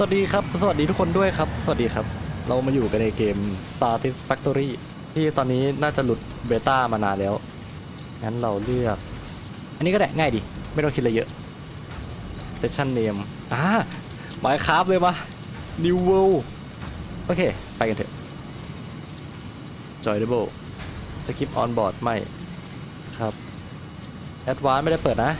สวัสดีครับ สวัสดีทุกคนด้วยครับ สวัสดีครับ เรามาอยู่กันในเกม Satisfactory ที่ตอนนี้น่าจะหลุดเบต้ามานานแล้ว งั้นเราเลือก อันนี้ก็ได้ง่ายดี ไม่ต้องคิดอะไรเยอะ Session Name อ่า Minecraft เลยมา New World โอเค ไปกันเถอะ Joinable Skip on board ไม่ ครับ Advanced ไม่ได้เปิดนะ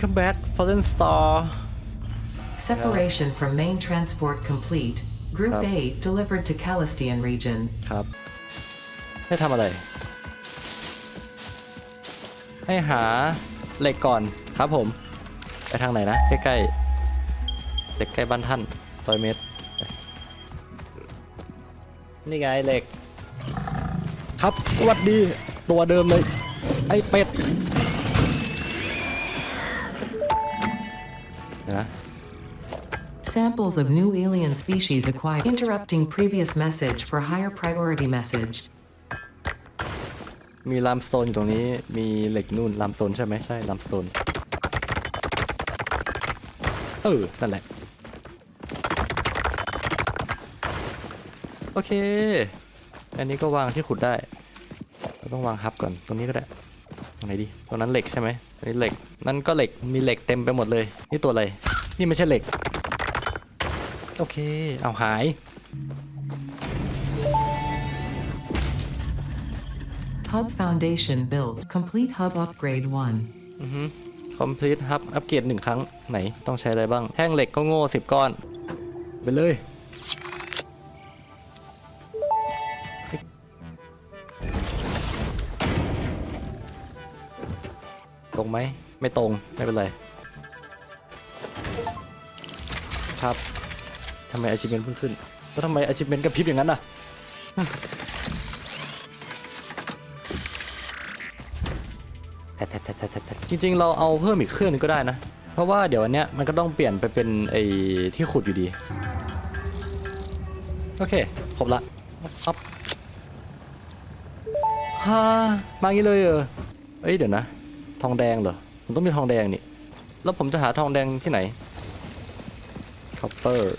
Welcome back Fallen Star Separation from main transport complete. Group ครับ A delivered to Calistian region. ครับ ให้ทำอะไร ให้หาเหล็กก่อนครับผม ไปทางไหนนะ ใกล้ๆเหล็กใกล้บ้านท่านร้อยเมตรไปนี่ไงเหล็ก ครับสวัสดีตัวเดิมเลย ไอ้เป็ด นะ Samples of new alien species acquired. Interrupting previous message for higher priority message. มีลามสโตนอยู่ตรงนี้ มีเหล็กนู่นลามสโตนใช่ไหมใช่ลามสโตน เออ นั่นแหละ โอเค อันนี้ก็วางที่ขุดได้เราต้องวางฮับก่อน ตรงนี้ก็ได้ตรง ไหนดีตรงนั้นเหล็กใช่ไหมอันนี้เหล็ก นั่นก็เหล็ก มีเหล็กเต็มไปหมดเลย นี่ตัวอะไร นี่ไม่ใช่เหล็ก โอเค เอาหาย Hub foundation built. Complete hub upgrade 1. อือฮึ complete hub อัปเกรดหนึ่งครั้ง ไหน ต้องใช้อะไรบ้าง แท่งเหล็กก็โง่สิบก้อน ไปเลย ตรงไหม ไม่ตรง ไม่เป็นไร ครับทำไม achievement เพิ่งขึ้น แล้วทำไม achievement กระพริบอย่างนั้นอะแทะแทะแทะแทะแทะแทะจริงๆ เราเอาเพิ่มอีกเครื่องนึงก็ได้นะ เพราะว่าเดี๋ยวอันเนี้ยมันก็ต้องเปลี่ยนไปเป็นไอ้ที่ขุดอยู่ดี โอเค ครบละปั๊บฮ่ามางี้เลยเหรอเอ้ยเดี๋ยวนะ ทองแดงเหรอผมต้องมีทองแดงนี่ แล้วผมจะหาทองแดงที่ไหนคอปเปอร์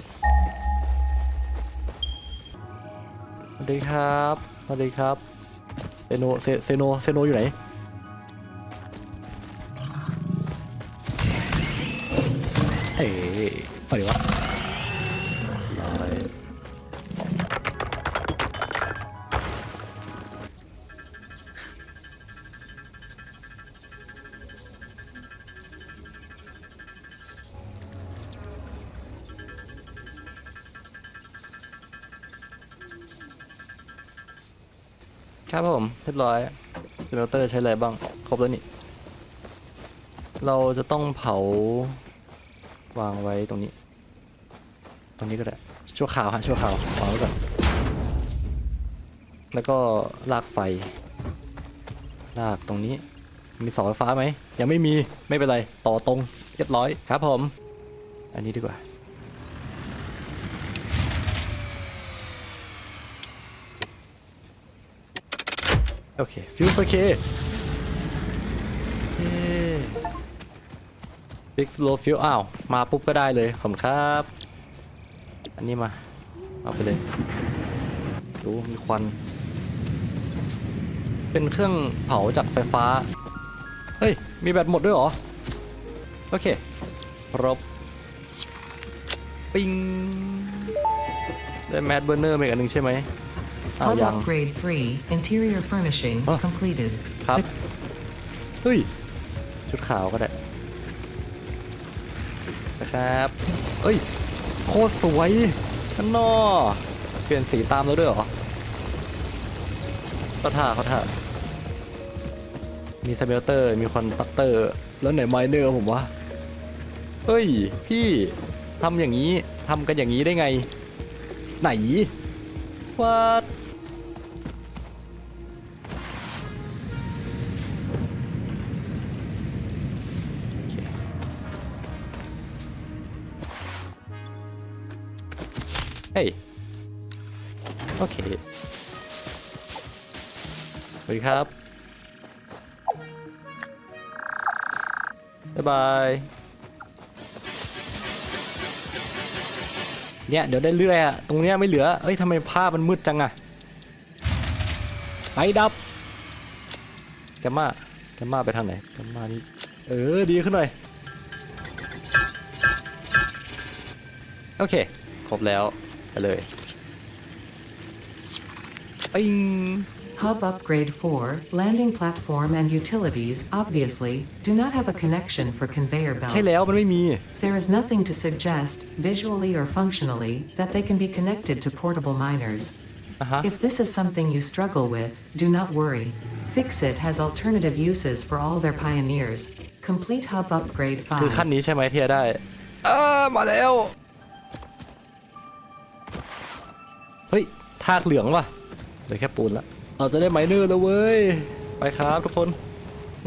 สวัสดีครับสวัสดีครับเซโนเซโนเซโนอยู่ไหนเอ้ยไปดิวะ ครับผมเรียบร้อยเจเนเรเตอร์ใช้อะไรบ้าง ครบแล้วนี่ เราจะต้องเผาวางไว้ตรงนี้ ตรงนี้ก็ได้ ชั่วข่าวฮะชั่วข่าววาไว้ก่อน แล้วก็ลากไฟ ลากตรงนี้ มีเสาไฟฟ้าไหม ยังไม่มี ไม่เป็นไร ต่อตรง เรียบร้อย ครับผม อันนี้ดีกว่า โอเคฟิวส์โอเคเย้ฟิกโลฟิวอ้าว มาปุ๊บก็ได้เลย ขอบครับ อันนี้มา เอาไปเลย ดูมีควัน เป็นเครื่องเผาจากไฟฟ้า เฮ้ย มีแบตหมดด้วยเหรอ โอเคครบ ปิงได้แมดเบอร์เนอร์มาอีกอันหนึ่งใช่ไหม อ้าว Hub ยัง upgrade 3. Interior furnishing Huh. completed. ครับ เฮ้ย ชุดขาวก็ได้ นะครับเอ้ย โคตรสวยข้างนอกเปลี่ยนสีตามแล้วด้วยเหรอเขาท่าเขาท่ามีสเมลเตอร์ มีคอนตักเตอร์ แล้วไหนไมเนอร์ผมวะเฮ้ย พี่ทำอย่างนี้ทำกันอย่างนี้ได้ไง ไหน วัดเฮ้ย โอเค สวัสดีครับ บ๊ายบาย เนี่ยเดี๋ยวได้เรื่อยอะตรงเนี้ยไม่เหลือเอ้ยทำไมภาพมันมืดจังอะไฟดับแกมมาแกมมาไปทางไหนแกมมานี่เออดีขึ้นหน่อยโอเคครบแล้วไปเลยปิ้ง Hub Upgrade 4, landing platform and utilities, obviously, do not have a connection for conveyor ใช่แล้ว belts. มันไม่มี There is nothing to suggest, visually or functionally, that they can be connected to portable miners. อ่ะฮะ If this is something you struggle with, do not worry. Fixit has alternative uses for all their pioneers. Complete Hub Upgrade คือขั้น 5. นี้ใช่ไหมที่จะได้เออมาแล้ว เฮ้ย ทากเหลืองว่ะเหลือแค่ปูนละ เราจะได้ไมเนอร์แล้วเว้ย ไปครับทุกคน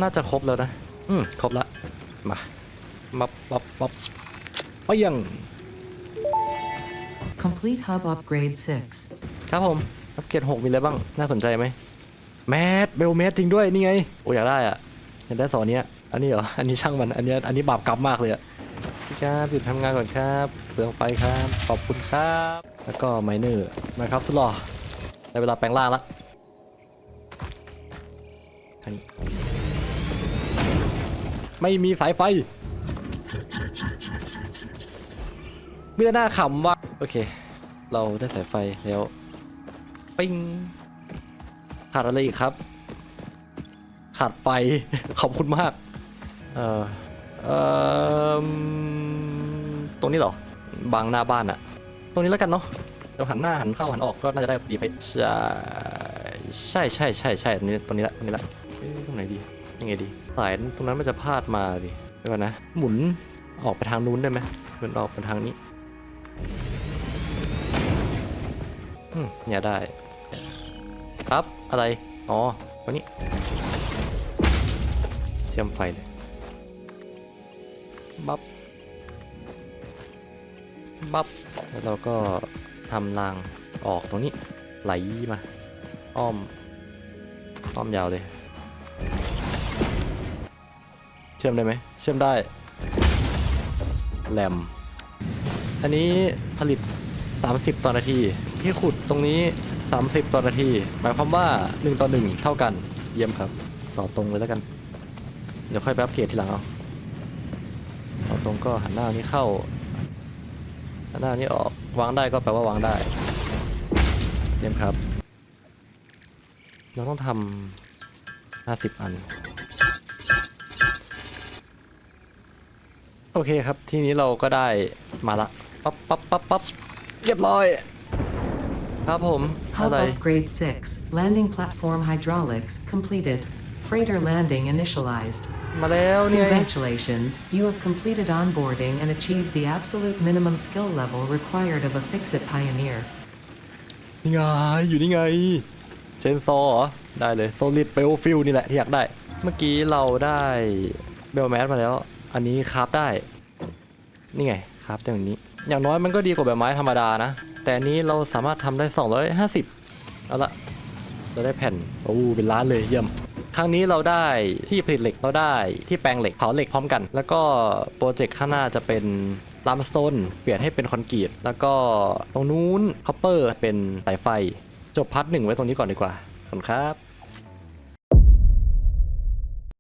น่าจะครบแล้วนะ อืมครบละ มามับมับมับไปยัง Complete Hub Upgrade 6. ครับผม อัปเกรดหกมีอะไรบ้าง น่าสนใจไหม แมสเบลแมสจริงด้วย นี่ไง โอ้อยากได้อะ อยากได้สองเนี้ย อันนี้เหรอ อันนี้ช่างมัน อันเนี้ยอันนี้บาปกรรมมากเลยอะ พี่ครับหยุดทำงานก่อนครับเปลืองไฟครับ ขอบคุณครับ แล้วก็ไมเนอร์มาครับสุดหล่อได้เวลาแปลงร่างละ ทางนี้ไม่มีสายไฟมีแต่หน้าขำว่ะโอเค เราได้สายไฟแล้วปิ้งขาดอะไรอีกครับ ขาดไฟ ขอบคุณมาก เออเออตรงนี้เหรอบางหน้าบ้านอะตรงนี้แล้วกันเนาะเราหันหน้าหันเข้าหันออกก็น่าจะได้ดีไปใช่ใช่ใช่ใช่ใช่ตรงนี้ตรงนี้ละตรงนี้ละ ยังไงดีสายตรงนั้นมันจะพาดมาดิเดี๋ยวก่อนนะ หมุนออกไปทางนู้นได้ไหมหมุนออกไปทางนี้อืมเนี่ยได้ครับอะไร อ๋อตรงนี้เชื่อมไฟเลยบับบับแล้วเราก็ทำรางออกตรงนี้ ไหลมา อ้อม อ้อมยาวเลย ชื่อมได้ไหมเชื่อมได้แรมอันนี้ผลิต 30 ต่อนาที ที่ขุดตรงนี้ 30 ต่อนาที หมายความว่า 1 ต่อ 1 เท่ากัน เยี่ยมครับ ต่อตรงเลยแล้วกัน เดี๋ยวค่อยไปอัปเกรดทีหลังเอาต่อตรงก็หันหน้านี้เข้า หันหน้านี้ออก วางได้ก็แปลว่าวางได้ เยี่ยมครับ เราต้องทำ50 อัน โอเคครับ ทีนี้เราก็ได้มาละปั๊บปั๊บปั๊บปั๊บเรียบร้อย ครับผมอะ Hub ไร Upgrade 6, landing platform hydraulics, completed. Freighter landing initialized. มาแล้วเนี่ย Congratulations, you have completed onboarding and achieved the absolute minimum skill level required of a Fixit pioneer. นี่ไง อยู่นี่ไง เชนซอเหรอ ได้เลย Solid b a t t l e f i e l d นี่แหละที่อยากได้ เมื่อกี้เราได้เบลแมสมาแล้ว อันนี้คราฟได้ นี่ไงคราฟได้แบบนี้ อย่างน้อยมันก็ดีกว่าแบบไม้ธรรมดานะ แต่อันนี้เราสามารถทำได้ 250 เอาละเราได้แผ่น โอ้เป็นล้านเลยเยี่ยม ครั้งนี้เราได้ที่ผลิตเหล็กเราได้ที่แปลงเหล็กเผาเหล็กพร้อมกัน แล้วก็โปรเจกต์ข้างหน้าจะเป็นลามสโตนเปลี่ยนให้เป็นคอนกรีตแล้วก็ตรงนู้นคอปเปอร์เป็นสายไฟ จบพาร์ทหนึ่งไว้ตรงนี้ก่อนดีกว่าขอบคุณครับ